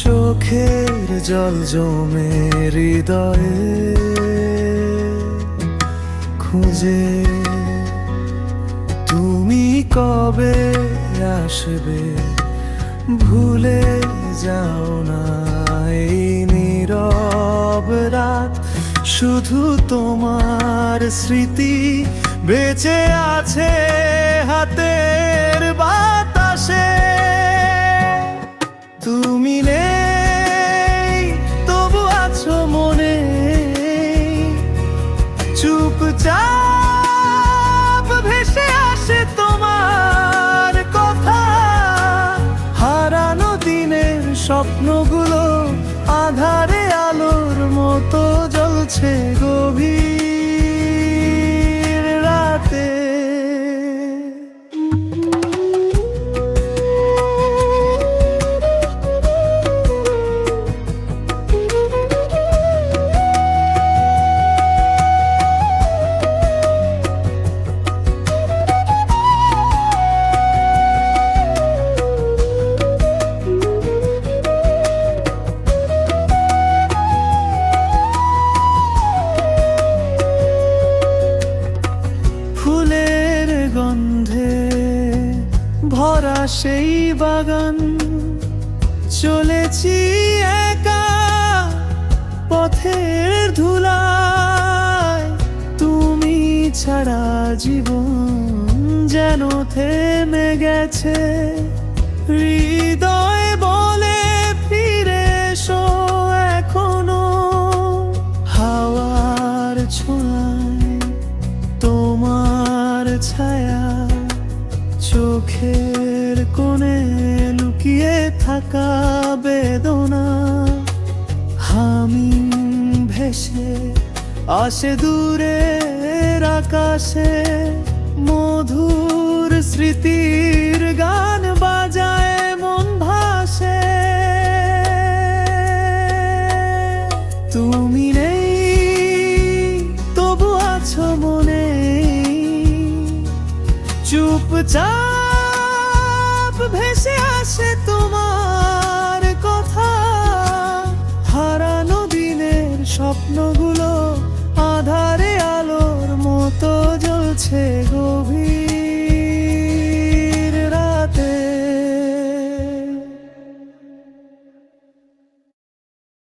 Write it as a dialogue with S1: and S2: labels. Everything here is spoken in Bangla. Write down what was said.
S1: চোখের জল জমে হৃদয়ে। খুঁজে, তুমি কবে আসবে? ভুলে যাও না এই নীরব রাত। শুধু তোমার স্মৃতি বেঁচে আছে হাতের বাতাসে। তুমি নেই স্বপ্নগুলো আধারে আলোর মতো জ্বলছে গভীর সেই বাগান। চলেছি একা পথের ধুলায়। তুমি ছাড়া জীবন যেন থেমে গেছে। হৃদয় বলে ফিরে এসো এখনও। হাওয়ার ছোঁয়ায় তোমার ছায়া চোখের কোণে লুকিয়ে থাকা বেদনা। হামি ভেসে আসে দূরের আকাশে, মধুর স্মৃতির গান বাজায় মন ভাসে। তুমি নেই, তবু আছো মনে। চুপচাপ আসে তোমার কথা। হারানো দিনের স্বপ্নগুলো আধারে আলোর মতো জ্বলছে গভীর।